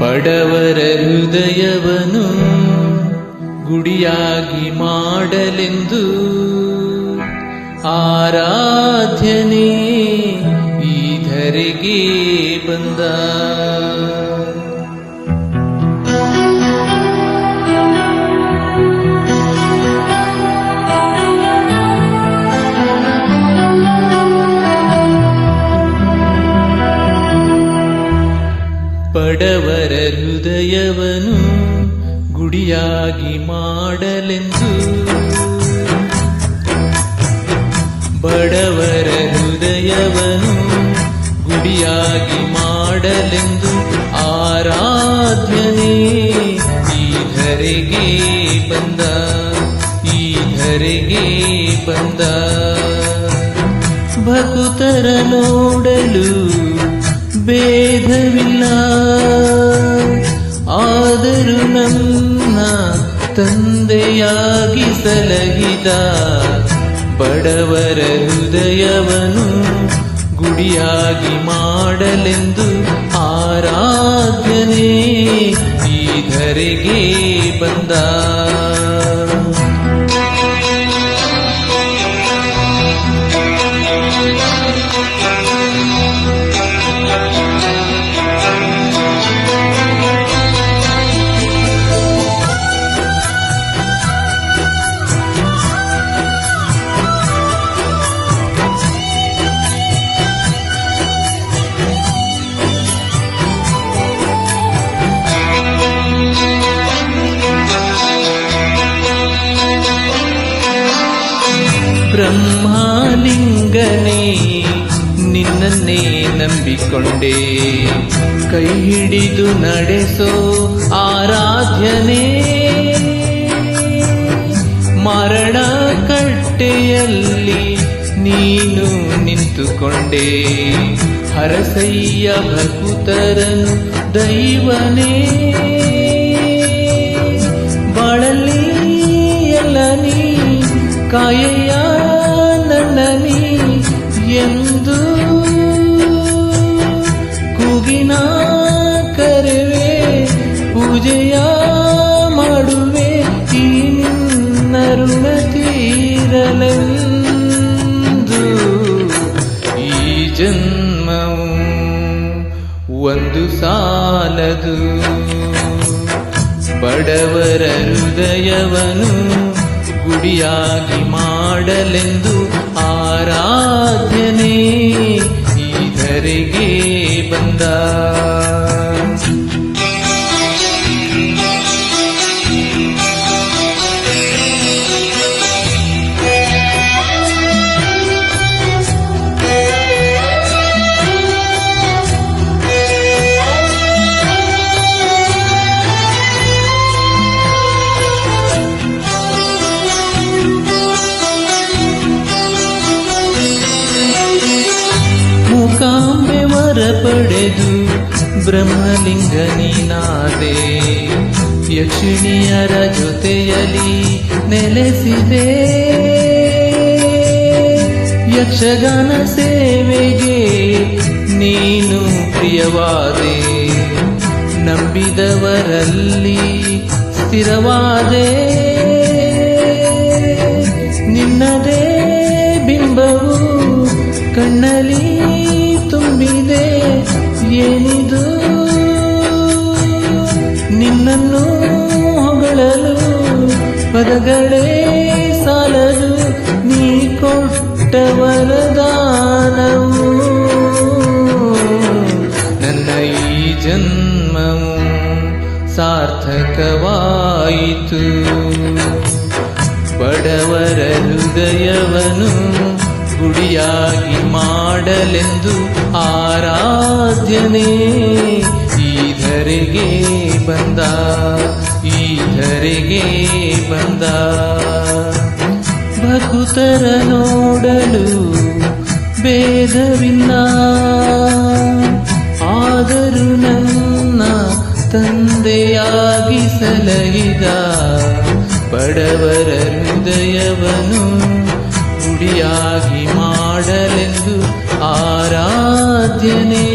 ಬಡವರ ಹೃದಯವನು ಗುಡಿಯಾಗಿ ಮಾಡಲೆಂದು ಆರಾಧ್ಯನೇ ಈ ಧರೆಗೆ ಬಂದ. ಬಡವರ ಹೃದಯವನು ಗುಡಿಯಾಗಿ ಮಾಡಲೆಂದು. ಬಡವರ ಹೃದಯವನು ಗುಡಿಯಾಗಿ ಮಾಡಲೆಂದು ಆರಾಧನೆ ಈ ಧರೆಗೆ ಬಂದ, ಈ ಧರೆಗೆ ಬಂದ. ಭಕ್ತರ ನೋಡಲು ಭೇದವಿಲ್ಲ. ಆದರೂ ನನ್ನ ತಂದೆಯಾಗಿ ಸಲಹಿದ ಬಡವರ ಹೃದಯವನು ಗುಡಿಯಾಗಿ ಮಾಡಲೆಂದು ಆರಾಧನೆ ಬ್ರಹ್ಮಲಿಂಗನೇ, ನಿನ್ನನ್ನೇ ನಂಬಿಕೊಂಡೆ. ಕೈ ಹಿಡಿದು ನಡೆಸೋ ಆರಾಧ್ಯನೇ, ಮರಣ ಕಟ್ಟೆಯಲ್ಲಿ ನೀನು ನಿಂತುಕೊಂಡೆ. ಹರಸಯ್ಯ ಭಕುತರನು ದೈವನೇ ಬಳಲಿ ಎಲ್ಲ ನೀ ನೀ ಎಂದು ಕೂಗಿನ ಕರೆವೆ ಪೂಜೆಯ ಮಾಡುವೆ ಈ ನಿನ್ನ ತೀರಲೆಂದು. ಈ ಜನ್ಮವು ಒಂದು ಸಾಲದು. ಬಡವರ ಹೃದಯವನು ಗುಡಿಯಾಗಿ ಮಾಡಲೆಂದು ಆರಾಧನೆ ಈ ಧರೆಗೆ ಬಂದ ಬ್ರಹ್ಮಲಿಂಗ ನೀನಾದೆ ಯಕ್ಷಿಣಿಯರ ಜೊತೆಯಲ್ಲಿ ನೆಲೆಸಿದೆ. ಯಕ್ಷಗಾನ ಸೇವೆಗೆ ನೀನು ಪ್ರಿಯವಾದೆ ನಂಬಿದವರಲ್ಲಿ ಸ್ಥಿರವಾದೆ. ಪದಗಳೇ ಸಾಲದು. ನೀ ಕೊಟ್ಟ ವರದಾನವು. ನನ್ನ ಈ ಜನ್ಮವು ಸಾರ್ಥಕವಾಯಿತು. ಬಡವರ ಹೃದಯವನು ಗುಡಿಯಾಗಿ ಮಾಡಲೆಂದು ಆರಾಧ್ಯನೇ ಈ ಧರೆಗೆ ಬಂದ ಈ ಧರೆಗೆ ಬಂದ. ಭಕ್ತರ ನೋಡಲು ಭೇದವಿಲ್ಲ. ಆದರೂ ನನ್ನ ತಂದೆಯಾಗಿ ಸಲಹಿದ ಬಡವರ ಹೃದಯವನ್ನು ಗುಡಿಯಾಗಿ ಮಾಡಲೆಂದು ಆರಾಧ್ಯನೇ